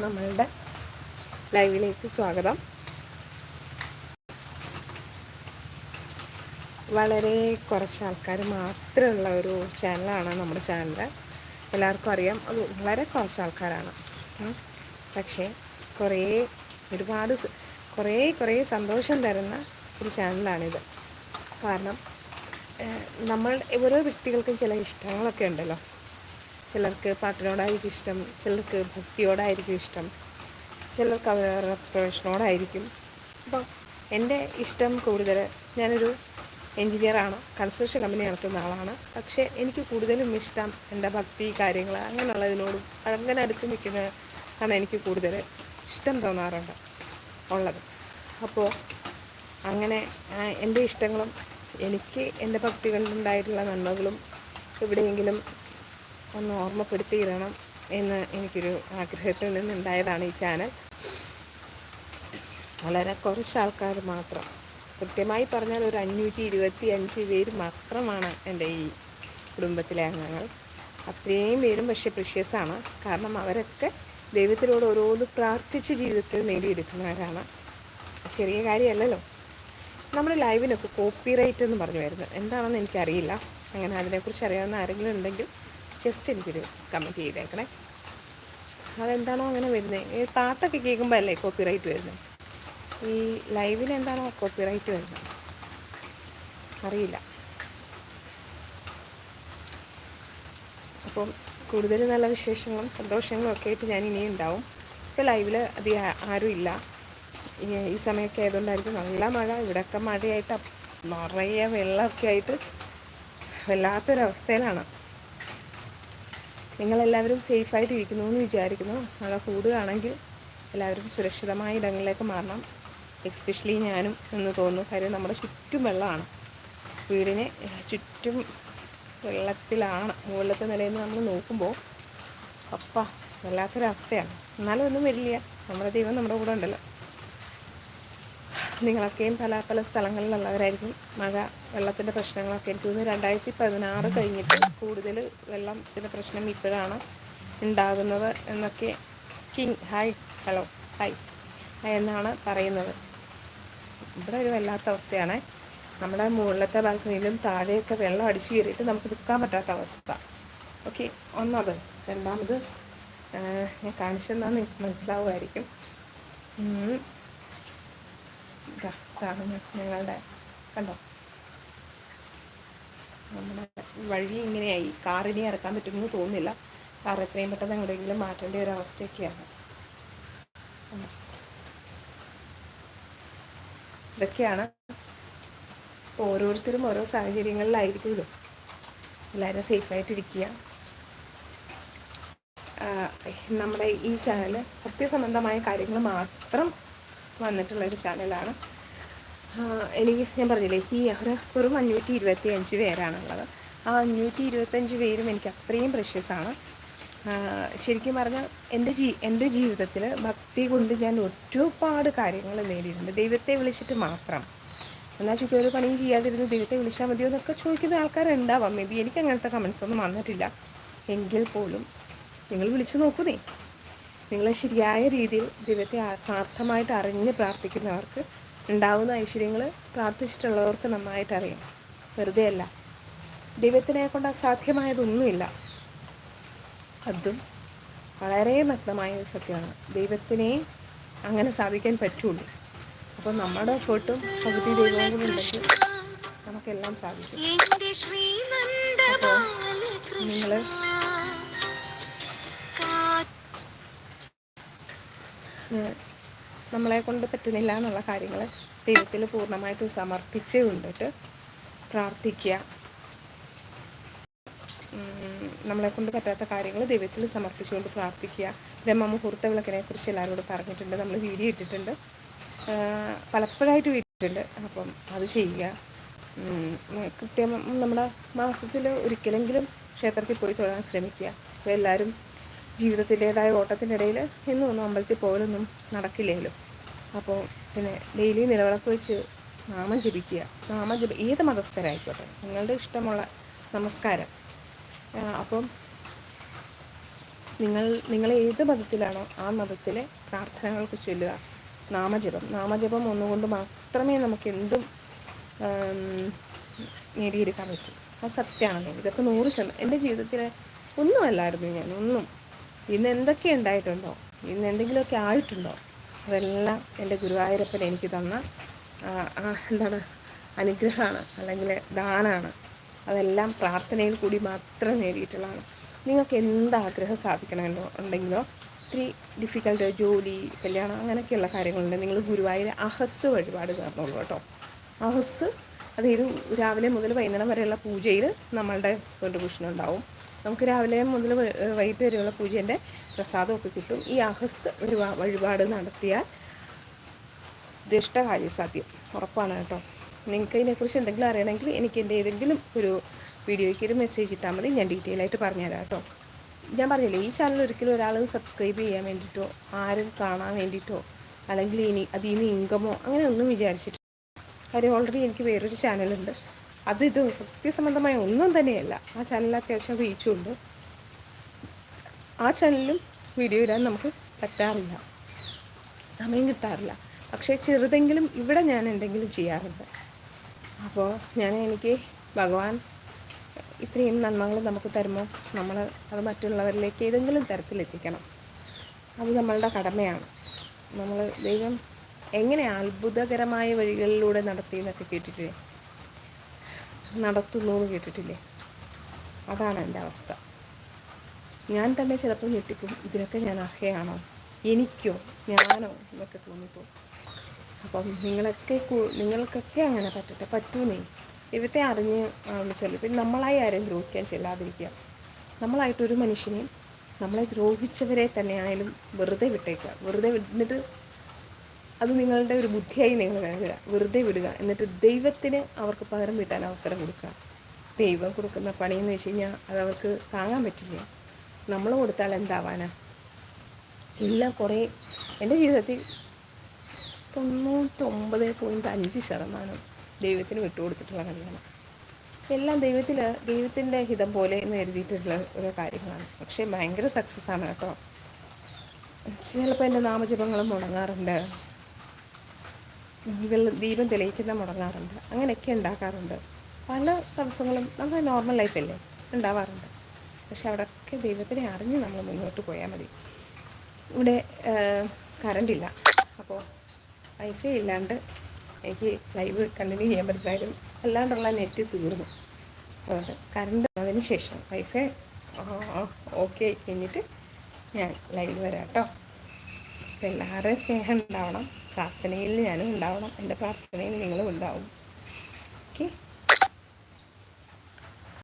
നമ്മളുടെ ലൈവിലേക്ക് സ്വാഗതം. വളരെ കുറച്ച് ആൾക്കാർ മാത്രമുള്ള ഒരു ചാനലാണ് നമ്മുടെ ചാനൽ എല്ലാവർക്കും അറിയാം. അത് വളരെ കുറച്ച് ആൾക്കാരാണ്. പക്ഷേ കുറേ ഒരുപാട് കുറേ കുറേ സന്തോഷം തരുന്ന ഒരു ചാനലാണിത് കാരണം നമ്മൾ ഓരോ വ്യക്തികൾക്കും ചില ഇഷ്ടങ്ങളൊക്കെ ഉണ്ടല്ലോ. ചിലർക്ക് പാട്ടിനോടായിരിക്കും ഇഷ്ടം ചിലർക്ക് ഭക്തിയോടായിരിക്കും ഇഷ്ടം ചിലർക്ക് അവരവരുടെ പ്രൊഫഷനോടായിരിക്കും. അപ്പോൾ എന്റെ ഇഷ്ടം കൂടുതൽ ഞാനൊരു എൻജിനീയറാണ് കൺസ്ട്രക്ഷൻ കമ്പനി നടത്തുന്ന ആളാണ്. പക്ഷേ എനിക്ക് കൂടുതലും ഇഷ്ടം എന്റെ ഭക്തി കാര്യങ്ങൾ അങ്ങനെയുള്ളതിനോടും അങ്ങനെ അടുത്ത് നിൽക്കുന്ന ആണ് എനിക്ക് കൂടുതൽ ഇഷ്ടം തോന്നാറുണ്ട് ഉള്ളത്. അപ്പോൾ അങ്ങനെ എന്റെ ഇഷ്ടങ്ങളും എനിക്ക് എന്റെ ഭക്തികളിലുണ്ടായിട്ടുള്ള നന്മകളും എവിടെയെങ്കിലും ഒന്ന് ഓർമ്മപ്പെടുത്തിയിടണം എന്ന് എനിക്കൊരു ആഗ്രഹത്തിൽ നിന്നുണ്ടായതാണ് ഈ ചാനൽ. വളരെ കുറച്ച് ആൾക്കാർ മാത്രം. കൃത്യമായി പറഞ്ഞാൽ ഒരു അഞ്ഞൂറ്റി ഇരുപത്തി അഞ്ച് പേര് മാത്രമാണ് എന്റെ ഈ കുടുംബത്തിലെ അംഗങ്ങൾ. അത്രയും പേരും പക്ഷേ പ്രഷ്യസാണ് കാരണം അവരൊക്കെ ദൈവത്തിനോട് ഓരോന്ന് പ്രാർത്ഥിച്ച് ജീവിതത്തിൽ നേടിയെടുക്കുന്നവരാണ്. ചെറിയ കാര്യമല്ലല്ലോ. നമ്മൾ ലൈവിനൊക്കെ കോപ്പിറൈറ്റ് എന്ന് പറഞ്ഞു വരുന്നത് എന്താണെന്ന് എനിക്കറിയില്ല. അങ്ങനെ അതിനെക്കുറിച്ച് അറിയാവുന്ന ആരെങ്കിലും ഉണ്ടെങ്കിൽ ജസ്റ്റ് എനിക്കൊരു കമന്റ് ചെയ്തേക്കണേ. അതെന്താണോ അങ്ങനെ വരുന്നത് ഈ പാട്ടൊക്കെ കേൾക്കുമ്പോൾ അല്ലേ കോപ്പിറൈറ്റ് വരുന്നത് ഈ ലൈവിൽ എന്താണോ കോപ്പിറൈറ്റ് വരുന്നത് അറിയില്ല. അപ്പം കൂടുതൽ നല്ല വിശേഷങ്ങളും സന്തോഷങ്ങളും ഒക്കെ ആയിട്ട് ഞാൻ ഇനിയും ഉണ്ടാവും. ഇപ്പോൾ ലൈവിൽ അധികം ആരും ഇല്ല. ഈ സമയമൊക്കെ ആയതുകൊണ്ടായിരിക്കും നല്ല മഴ. ഇവിടെയൊക്കെ മഴയായിട്ട് നിറയെ വെള്ളമൊക്കെ ആയിട്ട് വല്ലാത്തൊരവസ്ഥയിലാണ്. നിങ്ങളെല്ലാവരും സേഫായിട്ട് ഇരിക്കുന്നു എന്ന് വിചാരിക്കുന്നു. മഴ കൂടുകയാണെങ്കിൽ എല്ലാവരും സുരക്ഷിതമായ ഇടങ്ങളിലേക്ക് മാറണം. എക്സ്പെഷ്യലി ഞാനും എന്ന് തോന്നുന്നു. കാര്യം നമ്മുടെ ചുറ്റും വെള്ളമാണ്. വീടിന് ചുറ്റും വെള്ളത്തിലാണ് മുകളിലത്തെ നിലയിൽ നിന്ന് നമ്മൾ നോക്കുമ്പോൾ അപ്പ വല്ലാത്തൊരവസ്ഥയാണ്. എന്നാലും ഒന്നും വരില്ല. നമ്മുടെ ദൈവം നമ്മുടെ കൂടെ ഉണ്ടല്ലോ. നിങ്ങളൊക്കെയും പല പല സ്ഥലങ്ങളിലുള്ളവരായിരിക്കും മഴ വെള്ളത്തിന്റെ പ്രശ്നങ്ങളൊക്കെ എനിക്ക് തോന്നുന്നു രണ്ടായിരത്തി പതിനാറ് കഴിഞ്ഞിട്ട് കൂടുതൽ വെള്ളത്തിന്റെ പ്രശ്നം ഇപ്പോഴാണ് ഉണ്ടാകുന്നത് എന്നൊക്കെ കിങ് ഹായ് ഹലോ ഹായ് എന്നാണ് പറയുന്നത്. ഇവിടെ ഒരു വല്ലാത്ത അവസ്ഥയാണ്. നമ്മുടെ മുകളിലത്തെ ബാൽക്കണിയിലും താഴെയൊക്കെ വെള്ളം അടിച്ചു കയറിയിട്ട് നമുക്ക് നിൽക്കാൻ പറ്റാത്ത അവസ്ഥ. ഓക്കെ ഒന്നത് രണ്ടാമത് ഞാൻ കാണിച്ചെന്നാൽ നിങ്ങൾക്ക് മനസ്സിലാവുമായിരിക്കും. ഇതാ ഞങ്ങളുടെ കണ്ടോ? നമ്മുടെ വഴി ഇങ്ങനെയായി. കാറിനെ ഇറക്കാൻ പറ്റുമെന്ന് തോന്നുന്നില്ല. കാർ എത്രയും പെട്ടെന്ന് എവിടെയെങ്കിലും മാറ്റേണ്ട ഒരു അവസ്ഥയൊക്കെയാണ്? ഇതൊക്കെയാണ് ഓരോരുത്തരും ഓരോ സാഹചര്യങ്ങളിലായിരിക്കുമല്ലോ. എല്ലാവരും സേഫായിട്ടിരിക്കുക. നമ്മുടെ ഈ ചാനൽ സത്യസംബന്ധമായ കാര്യങ്ങൾ മാത്രം വന്നിട്ടുള്ള ഒരു ചാനലാണ്. എനിക്ക് ഞാൻ പറഞ്ഞില്ലേ ഈ ഒരു വെറും അഞ്ഞൂറ്റി ഇരുപത്തി അഞ്ച് പേരാണുള്ളത്. ആ അഞ്ഞൂറ്റി ഇരുപത്തഞ്ച് പേരും എനിക്ക് അത്രയും പ്രഷ്യസാണ് ശരിക്കും പറഞ്ഞാൽ എന്റെ ജീ എന്റെ ജീവിതത്തിൽ ഭക്തി കൊണ്ട് ഞാൻ ഒരുപാട് കാര്യങ്ങൾ നേടിയിട്ടുണ്ട്. ദൈവത്തെ വിളിച്ചിട്ട് മാത്രം. എന്നാൽ ചുറ്റും ഒരു പണിയും ചെയ്യാതിരുന്ന് ദൈവത്തെ വിളിച്ചാൽ മതിയോ എന്നൊക്കെ ചോദിക്കുന്ന ആൾക്കാരുണ്ടാവാം. മേ ബി എനിക്ക് അങ്ങനത്തെ കമൻസ് ഒന്നും വന്നിട്ടില്ല. എങ്കിൽ പോലും നിങ്ങൾ വിളിച്ചു നോക്കുന്നേ നിങ്ങൾ ശരിയായ രീതിയിൽ ദൈവത്തെ ആത്മാർത്ഥമായിട്ട് അറിഞ്ഞ് പ്രാർത്ഥിക്കുന്നവർക്ക് ഉണ്ടാവുന്ന ഐശ്വര്യങ്ങൾ പ്രാർത്ഥിച്ചിട്ടുള്ളവർക്ക് നന്നായിട്ടറിയാം. വെറുതെ അല്ല ദൈവത്തിനെ കൊണ്ട് അസാധ്യമായതൊന്നുമില്ല. അതും വളരെ നഗ്നമായ ഒരു സത്യമാണ്. ദൈവത്തിനെ അങ്ങനെ സാധിക്കാൻ പറ്റുള്ളൂ. അപ്പോൾ നമ്മുടെ എഫേർട്ടും പകുതി ദൈവവും കൂടി ഉണ്ടെങ്കിൽ നമുക്കെല്ലാം സാധിക്കും. അപ്പോൾ നിങ്ങൾ നമ്മളെ കൊണ്ട് പറ്റുന്നില്ല എന്നുള്ള കാര്യങ്ങൾ ദൈവത്തിൽ പൂർണമായിട്ടും സമർപ്പിച്ച് കൊണ്ടിട്ട് പ്രാർത്ഥിക്കുക. നമ്മളെ കൊണ്ട് പറ്റാത്ത കാര്യങ്ങൾ ദൈവത്തിൽ സമർപ്പിച്ചുകൊണ്ട് പ്രാർത്ഥിക്കുക. ബ്രഹ്മമുഹൂർത്ത വിളക്കിനെ കുറിച്ച് എല്ലാവരോടും പറഞ്ഞിട്ടുണ്ട്. നമ്മൾ വീഡിയോ ഇട്ടിട്ടുണ്ട്. പലപ്പോഴായിട്ട് വീട്ടിട്ടുണ്ട് അപ്പം അത് ചെയ്യുക. കൃത്യം നമ്മുടെ മാസത്തിൽ ഒരിക്കലെങ്കിലും ക്ഷേത്രത്തിൽ പോയി തൊഴാൻ ശ്രമിക്കുക. എല്ലാവരും ജീവിതത്തിന്റെതായ ഓട്ടത്തിന്റെ ഇടയിൽ എന്നും ഒന്നും അമ്പലത്തിൽ പോകലൊന്നും നടക്കില്ലല്ലോ അപ്പോൾ പിന്നെ ഡെയിലി നിലവിളക്ക് വെച്ച് നാമം ജപിക്കുക. നാമം ജപ ഏത് മതസ്ഥരായിക്കോട്ടെ നിങ്ങളുടെ ഇഷ്ടമുള്ള നമസ്കാരം. അപ്പം നിങ്ങൾ നിങ്ങൾ ഏത് മതത്തിലാണോ ആ മതത്തിലെ പ്രാർത്ഥനകൾക്ക് ചൊല്ലുക. നാമജപം. നാമജപം ഒന്നുകൊണ്ട് മാത്രമേ നമുക്ക് എന്തും നേടിയെടുക്കാൻ പറ്റൂ. അത് സത്യമാണല്ലോ ഇതൊക്കെ നൂറ് ശതമാനം എന്റെ ജീവിതത്തിലെ ഒന്നുമല്ലായിരുന്നു ഞാൻ ഒന്നും. ഇന്ന് എന്തൊക്കെ ഉണ്ടായിട്ടുണ്ടോ? ഇന്ന് എന്തെങ്കിലുമൊക്കെ ആയിട്ടുണ്ടോ? അതെല്ലാം എന്റെ ഗുരുവായൂരപ്പൻ എനിക്ക് തന്ന എന്താണ് അനുഗ്രഹമാണ് അല്ലെങ്കിൽ ദാനമാണ് അതെല്ലാം പ്രാർത്ഥനയിൽ കൂടി മാത്രം നേടിയിട്ടുള്ളതാണ്. നിങ്ങൾക്ക് എന്താഗ്രഹം സാധിക്കണമെന്നോ ഉണ്ടെങ്കിലോ ഒത്തിരി ഡിഫിക്കൽട്ട് ജോലി കല്യാണം അങ്ങനെയൊക്കെയുള്ള കാര്യങ്ങളുണ്ട്. നിങ്ങൾ ഗുരുവായൂർ അഹസ് വഴിപാട് കയറണുള്ളൂ കേട്ടോ. അഹസ് അതായത് രാവിലെ മുതൽ വൈകുന്നേരം വരെയുള്ള പൂജയിൽ നമ്മളുടെ കോൺട്രിബ്യൂഷൻ ഉണ്ടാവും. നമുക്ക് രാവിലെ മുതൽ വൈകിട്ട് വരെയുള്ള പൂജേന്റെ പ്രസാദമൊക്കെ കിട്ടും. ഈ അഹസ് ഒരു വഴിപാട് നടത്തിയാൽ ദുഷ്ടകാര്യസാധ്യം. ഉറപ്പാണ് കേട്ടോ. നിങ്ങൾക്ക് ഇതിനെക്കുറിച്ച് എന്തെങ്കിലും അറിയണമെങ്കിൽ എനിക്ക് എന്റെ ഏതെങ്കിലും ഒരു വീഡിയോയ്ക്ക് ഒരു മെസ്സേജ് ഇട്ടാൽ മതി. ഞാൻ ഡീറ്റെയിൽ ആയിട്ട് പറഞ്ഞുതരാം കേട്ടോ. ഞാൻ പറഞ്ഞില്ലേ ഈ ചാനൽ ഒരിക്കലും ഒരാൾ സബ്സ്ക്രൈബ് ചെയ്യാൻ വേണ്ടിയിട്ടോ ആരും കാണാൻ വേണ്ടിയിട്ടോ അല്ലെങ്കിൽ ഇനി അതിൽ നിന്ന് ഇൻകമോ അങ്ങനെ ഒന്നും വിചാരിച്ചിട്ടില്ല. കാര്യം ഓൾറെഡി എനിക്ക് വേറൊരു ചാനലുണ്ട് അത് ഇത് സത്യസംബന്ധമായ ഒന്നും തന്നെയല്ല. ആ ചാനലിൽ അത്യാവശ്യം റീച്ചും ഉണ്ട്. ആ ചാനലിലും വീഡിയോ ഇടാൻ നമുക്ക് പറ്റാറില്ല. സമയം കിട്ടാറില്ല. പക്ഷേ ചെറുതെങ്കിലും ഇവിടെ ഞാൻ എന്തെങ്കിലും ചെയ്യാറുണ്ട്. അപ്പോൾ ഞാൻ എനിക്ക് ഭഗവാൻ ഇത്രയും നന്മകൾ നമുക്ക് തരുമ്പോൾ നമ്മൾ അത് മറ്റുള്ളവരിലേക്ക് ഏതെങ്കിലും തരത്തിലെത്തിക്കണം. അത് നമ്മളുടെ കടമയാണ്. നമ്മൾ ദൈവം എങ്ങനെ അത്ഭുതകരമായ വഴികളിലൂടെ നടത്തി എന്നൊക്കെ കേട്ടിട്ടില്ലേ? നടത്തുന്നു എന്ന് കേട്ടിട്ടില്ലേ? അതാണ് എന്റെ അവസ്ഥ. ഞാൻ തന്നെ ചിലപ്പോൾ ഞെട്ടിക്കും ഇതിനൊക്കെ ഞാൻ അർഹയാണോ? എനിക്കോ ഞാനോ എന്നൊക്കെ തോന്നിപ്പോകും അപ്പം നിങ്ങളൊക്കെ നിങ്ങൾക്കൊക്കെ അങ്ങനെ പറ്റട്ടെ പറ്റൂന്നേ. ഇവത്തെ അറിഞ്ഞ് ആണെന്ന് ചൊല്ലി. പിന്നെ നമ്മളായി ആരെയും ദ്രോഹിക്കാൻ ചെല്ലാതിരിക്കുക. നമ്മളായിട്ടൊരു മനുഷ്യനെയും നമ്മളെ ദ്രോഹിച്ചവരെ തന്നെയാണെങ്കിലും വെറുതെ വിട്ടേക്കുക. വെറുതെ വിട്ടിട്ട് അത് നിങ്ങളുടെ ഒരു ബുദ്ധിയായി നിങ്ങൾ കരുതുക വെറുതെ വിടുക. എന്നിട്ട് ദൈവത്തിന് അവർക്ക് പകരം വീട്ടാൻ അവസരം കൊടുക്കുക. ദൈവം കൊടുക്കുന്ന പണിയെന്ന് വെച്ച് കഴിഞ്ഞാൽ അത് അവർക്ക് താങ്ങാൻ പറ്റില്ല. നമ്മൾ കൊടുത്താൽ എന്താവാനാ? എല്ലാം കുറേ എന്റെ ജീവിതത്തിൽ തൊണ്ണൂറ്റൊമ്പത് പോയിന്റ് അഞ്ച് ശതമാനം ദൈവത്തിന് വിട്ടുകൊടുത്തിട്ടുള്ള കാര്യമാണ് എല്ലാം ദൈവത്തിൽ ദൈവത്തിന്റെ ഹിതം പോലെ എന്ന് കരുതിയിട്ടുള്ള ഓരോ കാര്യങ്ങളാണ്. പക്ഷേ ഭയങ്കര സക്സസ് ആണ് കേട്ടോ. ചിലപ്പോൾ എന്റെ നാമജപങ്ങളും മുടങ്ങാറുണ്ട്. വെള്ളം ദീപം തെളിയിക്കുന്ന മുടങ്ങാറുണ്ട്. അങ്ങനെയൊക്കെ ഉണ്ടാക്കാറുണ്ട്. പല തടസ്സങ്ങളും നമ്മുടെ നോർമൽ ലൈഫല്ലേ ഉണ്ടാവാറുണ്ട്. പക്ഷെ അവിടെയൊക്കെ ദൈവത്തിനെ അറിഞ്ഞ് നമ്മൾ മുന്നോട്ട് പോയാൽ മതി. ഇവിടെ കറണ്ടില്ല അപ്പോൾ വൈഫൈ ഇല്ലാണ്ട് എനിക്ക് ലൈവ് കണ്ടിന്യൂ ചെയ്യാൻ പറ്റുമായിരുന്നു അല്ലാണ്ടുള്ള നെറ്റ് തീർന്നു. അതുകൊണ്ട് കറണ്ട് വന്നതിന് ശേഷം വൈഫൈ ഓക്കെ കഴിഞ്ഞിട്ട് ഞാൻ ലൈവ് വരാം കേട്ടോ. എല്ലാവരുടെയും സ്നേഹം ഉണ്ടാവണം. പ്രാർത്ഥനയിൽ ഞാനും ഉണ്ടാവണം. എന്റെ പ്രാർത്ഥനയിൽ നിങ്ങളും ഉണ്ടാവും. ഓക്കെ?